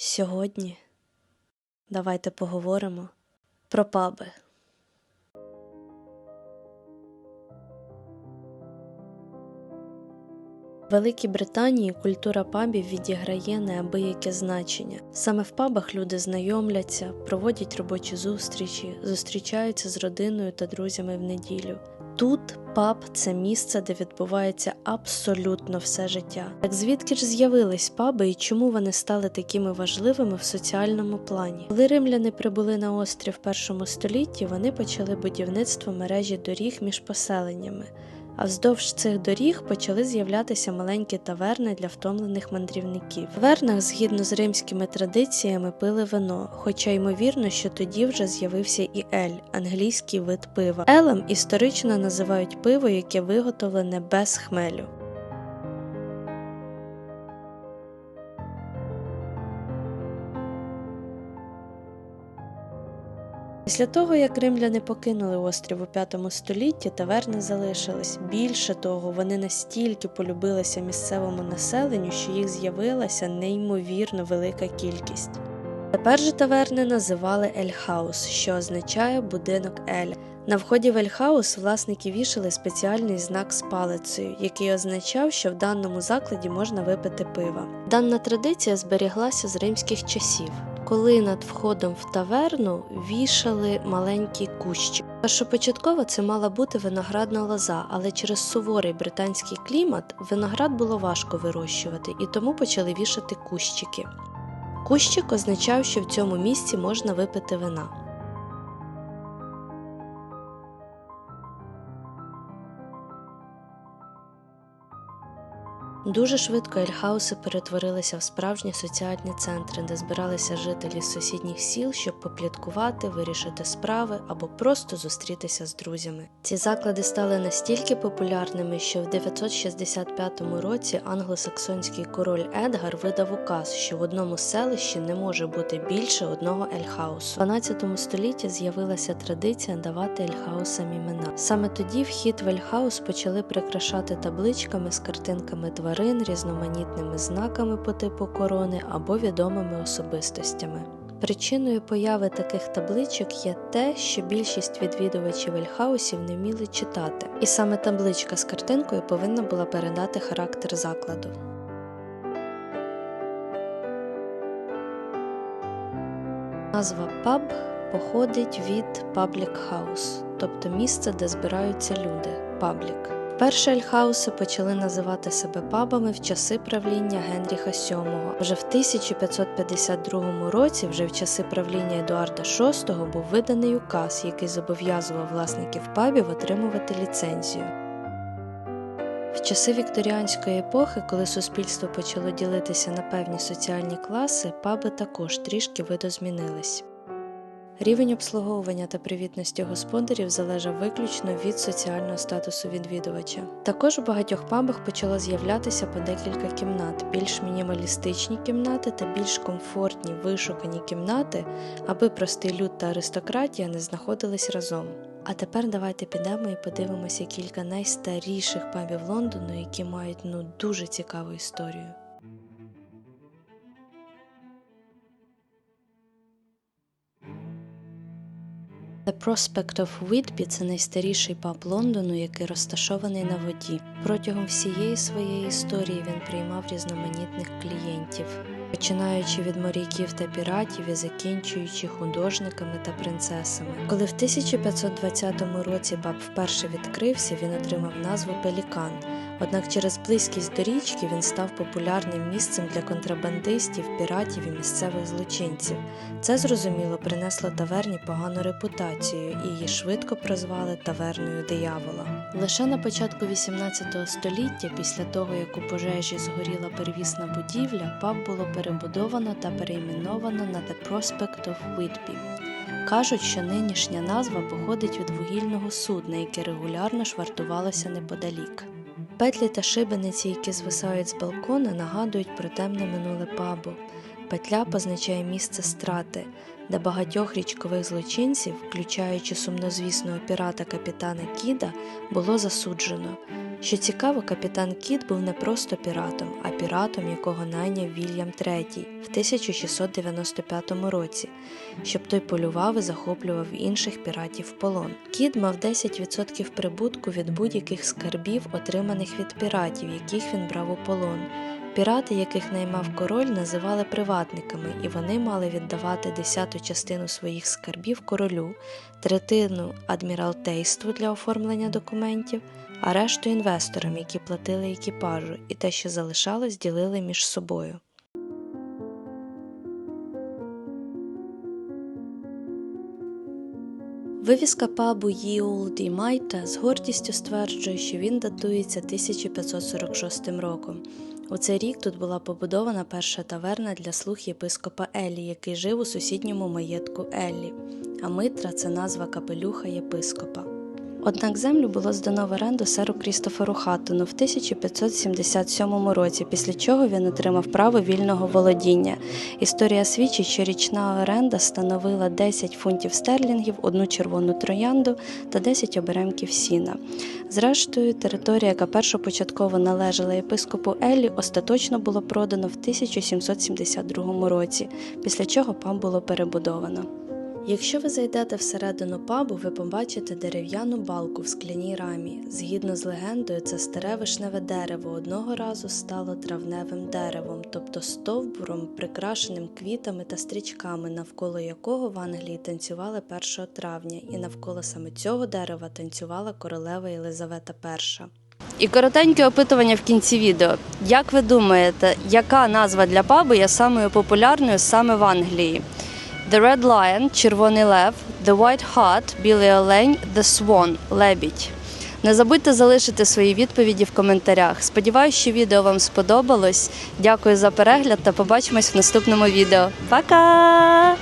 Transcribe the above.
Сьогодні давайте поговоримо про паби. В Великій Британії культура пабів відіграє неабияке значення. Саме в пабах люди знайомляться, проводять робочі зустрічі, зустрічаються з родиною та друзями в неділю. Тут паб це місце, де відбувається абсолютно все життя. Так звідки ж з'явились паби і чому вони стали такими важливими в соціальному плані? Коли римляни прибули на острів в першому столітті, вони почали будівництво мережі доріг між поселеннями. А вздовж цих доріг почали з'являтися маленькі таверни для втомлених мандрівників. В тавернах, згідно з римськими традиціями, пили вино, хоча ймовірно, що тоді вже з'явився і ель, англійський вид пива. Елем історично називають пиво, яке виготовлене без хмелю. Після того, як римляни покинули острів у V столітті, таверни залишились. Більше того, вони настільки полюбилися місцевому населенню, що їх з'явилася неймовірно велика кількість. Тепер же таверни називали Ельхаус, що означає будинок Еля. На вході в Ельхаус власники вішали спеціальний знак з палицею, який означав, що в даному закладі можна випити пива. Дана традиція зберіглася з римських часів, коли над входом в таверну вішали маленькі кущі. Першопочатково це мала бути виноградна лоза, але через суворий британський клімат виноград було важко вирощувати, і тому почали вішати кущики. Кущик означав, що в цьому місці можна випити вина. Дуже швидко Ельхауси перетворилися в справжні соціальні центри, де збиралися жителі з сусідніх сіл, щоб попліткувати, вирішити справи або просто зустрітися з друзями. Ці заклади стали настільки популярними, що в 965 році англосаксонський король Едгар видав указ, що в одному селищі не може бути більше одного Ельхаусу. У 12 столітті з'явилася традиція давати Ельхаусам імена. Саме тоді вхід в Ельхаус почали прикрашати табличками з картинками тварин, різноманітними знаками по типу корони або відомими особистостями. Причиною появи таких табличок є те, що більшість відвідувачів Ельхаусів не вміли читати, і саме табличка з картинкою повинна була передати характер закладу. Назва паб походить від public house, тобто місце, де збираються люди паблік. Перші ельхауси почали називати себе пабами в часи правління Генріха VII. Вже в 1552 році, вже в часи правління Едуарда VI, був виданий указ, який зобов'язував власників пабів отримувати ліцензію. В часи вікторіанської епохи, коли суспільство почало ділитися на певні соціальні класи, паби також трішки видозмінились. Рівень обслуговування та привітності господарів залежав виключно від соціального статусу відвідувача. Також у багатьох пабах почало з'являтися по декілька кімнат, більш мінімалістичні кімнати та більш комфортні вишукані кімнати, аби простий люд та аристократія не знаходились разом. А тепер давайте підемо і подивимося кілька найстаріших пабів Лондону, які мають ну дуже цікаву історію. The Prospect of Whitby – це найстаріший паб Лондону, який розташований на воді. Протягом всієї своєї історії він приймав різноманітних клієнтів, починаючи від моряків та піратів і закінчуючи художниками та принцесами. Коли в 1520 році паб вперше відкрився, він отримав назву Пелікан. Однак через близькість до річки він став популярним місцем для контрабандистів, піратів і місцевих злочинців. Це зрозуміло принесло таверні погану репутацію і її швидко прозвали таверною диявола. Лише на початку 18 століття, після того як у пожежі згоріла первісна будівля, паб було перебудовано та перейменовано на The Prospect of Whitby. Кажуть, що нинішня назва походить від вугільного судна, яке регулярно швартувалося неподалік. Петлі та шибениці, які звисають з балкона, нагадують про темне минуле пабу. Петля позначає місце страти, де багатьох річкових злочинців, включаючи сумнозвісного пірата капітана Кіда, було засуджено. Що цікаво, капітан Кіт був не просто піратом, а піратом, якого найняв Вільям III в 1695 році, щоб той полював і захоплював інших піратів в полон. Кіт мав 10% прибутку від будь-яких скарбів, отриманих від піратів, яких він брав у полон. Пірати, яких наймав король, називали приватниками, і вони мали віддавати десяту частину своїх скарбів королю, третину адміралтейству для оформлення документів, а решту інвесторам, які платили екіпажу, і те, що залишалось, ділили між собою. Вивіска пабу Їул Ді Майта з гордістю стверджує, що він датується 1546 роком. У цей рік тут була побудована перша таверна для слуг єпископа Еллі, який жив у сусідньому маєтку Еллі, а Митра це назва капелюха єпископа. Однак землю було здано в оренду серу Крістоферу Хаттону в 1577 році, після чого він отримав право вільного володіння. Історія свідчить, що річна оренда становила 10 фунтів стерлінгів, одну червону троянду та 10 оберемків сіна. Зрештою, територія, яка першопочатково належала єпископу Еллі, остаточно було продано в 1772 році, після чого паб було перебудовано. Якщо ви зайдете всередину пабу, ви побачите дерев'яну балку в скляній рамі. Згідно з легендою, це старе вишневе дерево одного разу стало травневим деревом, тобто стовбуром, прикрашеним квітами та стрічками, навколо якого в Англії танцювали 1 травня, і навколо саме цього дерева танцювала королева Єлизавета І. І коротеньке опитування в кінці відео. Як ви думаєте, яка назва для пабу є самою популярною саме в Англії? The Red Lion – Червоний Лев, The White Hart – Білий Олень, The Swan – Лебідь. Не забудьте залишити свої відповіді в коментарях. Сподіваюсь, що відео вам сподобалось. Дякую за перегляд та побачимось в наступному відео. Пока!